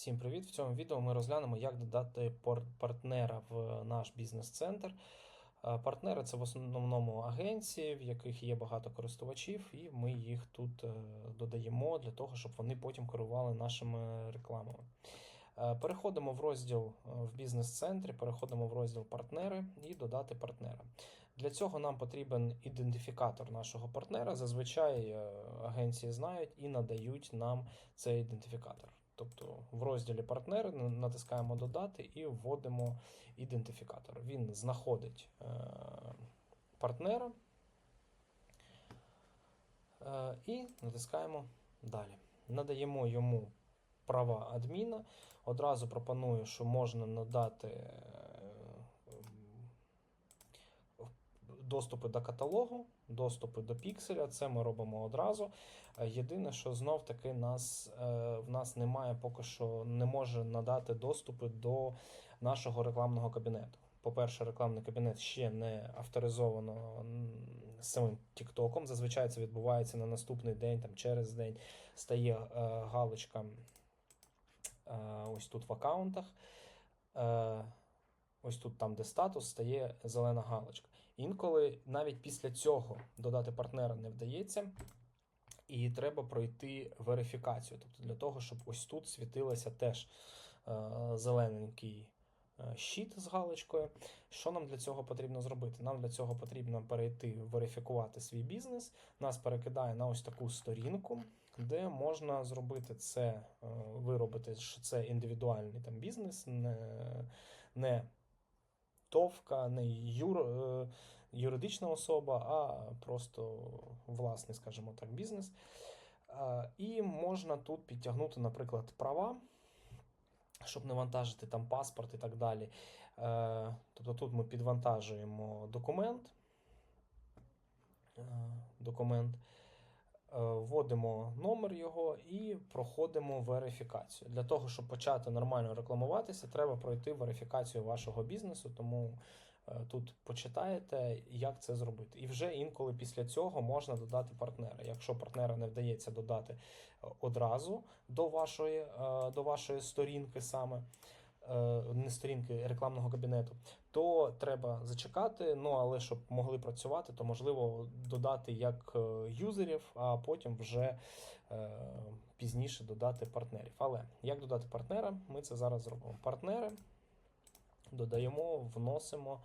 Всім привіт! В цьому відео ми розглянемо, як додати партнера в наш бізнес-центр. Е, Партнери це в основному агенції, в яких є багато користувачів, і ми їх тут е, додаємо для того, щоб вони потім керували нашими рекламами. Е, Переходимо в розділ в бізнес-центрі, переходимо в розділ партнери і додати партнера. Для цього нам потрібен ідентифікатор нашого партнера. Зазвичай агенції знають і надають нам цей ідентифікатор. Тобто в розділі партнери натискаємо додати і вводимо ідентифікатор. Він знаходить е, партнера е, і натискаємо далі. Надаємо йому права адміна. Одразу пропоную, що можна надати е, доступи до каталогу, доступи до пікселя. Це ми робимо одразу. Е, Єдине, що знов таки нас, е, в нас немає поки що не може надати доступи до нашого рекламного кабінету. По-перше, рекламний кабінет ще не авторизовано самим TikTok. Зазвичай це відбувається на наступний день, там через день стає е, галочка е, ось тут в аккаунтах. Е, ось тут, там, де статус, стає зелена галочка. Інколи навіть після цього додати партнера не вдається, і треба пройти верифікацію. Тобто для того, щоб ось тут світилося теж е, зелененький е, щит з галочкою. Що нам для цього потрібно зробити? Нам для цього потрібно перейти верифікувати свій бізнес. Нас перекидає на ось таку сторінку, де можна зробити це, е, виробити, що це індивідуальний там бізнес, не, не товка, не юр, е, юридична особа, а просто власний, скажімо так, бізнес. І можна тут підтягнути, наприклад, права, щоб не вантажити там паспорт і так далі. Е, Тобто тут ми підвантажуємо документ. Е, Документ. Е, Вводимо номер його і проходимо верифікацію. Для того, щоб почати нормально рекламуватися, треба пройти верифікацію вашого бізнесу. Тому е, тут почитаєте, як це зробити. І вже інколи після цього можна додати партнера. Якщо партнера не вдається додати е, одразу до вашої, до вашої сторінки саме. Е, Не сторінки рекламного кабінету, то треба зачекати. Ну але щоб могли працювати, то можливо додати як е, юзерів, а потім вже е, пізніше додати партнерів. Але як додати партнера, ми це зараз зробимо. Партнери додаємо, вносимо.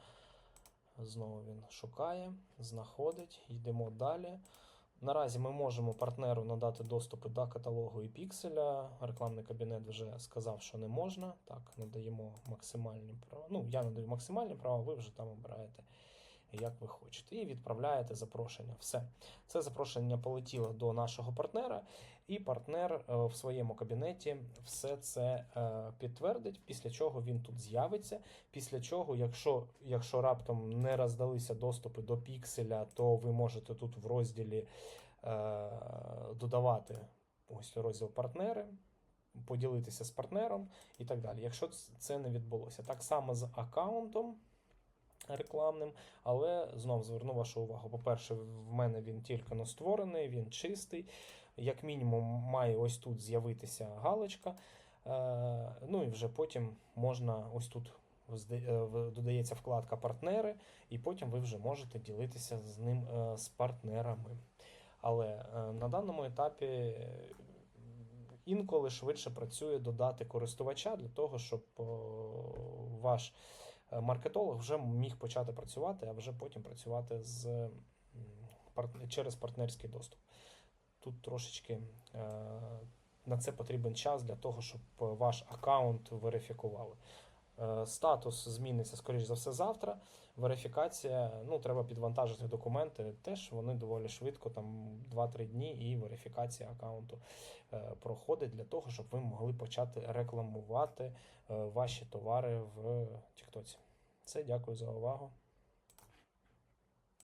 Знову він шукає, знаходить, йдемо далі. Наразі ми можемо партнеру надати доступи до каталогу і пікселя. Рекламний кабінет вже сказав, що не можна. Так, надаємо максимальні права. Ну, я надаю максимальні права, ви вже там обираєте, як ви хочете. І відправляєте запрошення. Все. Це запрошення полетіло до нашого партнера, і партнер е, в своєму кабінеті все це е, підтвердить, після чого він тут з'явиться. Після чого, якщо, якщо раптом не роздалися доступи до пікселя, то ви можете тут в розділі е, додавати ось розділ партнери, поділитися з партнером і так далі. Якщо це не відбулося. Так само з аккаунтом. Рекламним, але знов зверну вашу увагу. По-перше, в мене він тільки но створений, він чистий. Як мінімум, має ось тут з'явитися галочка. Е, ну і вже потім можна ось тут е, додається вкладка партнери, і потім ви вже можете ділитися з ним е, з партнерами. Але на даному етапі інколи швидше працює додати користувача для того, щоб ваш маркетолог вже міг почати працювати, а вже потім працювати з, через партнерський доступ. Тут трошечки е, на це потрібен час для того, щоб е, ваш аккаунт верифікували. Е, Статус зміниться, скоріш за все, завтра. Верифікація, ну, треба підвантажити документи. Теж вони доволі швидко, там 2-3 дні, і верифікація аккаунту е, проходить для того, щоб ви могли почати рекламувати е, ваші товари в Тіктоці. Це дякую за увагу.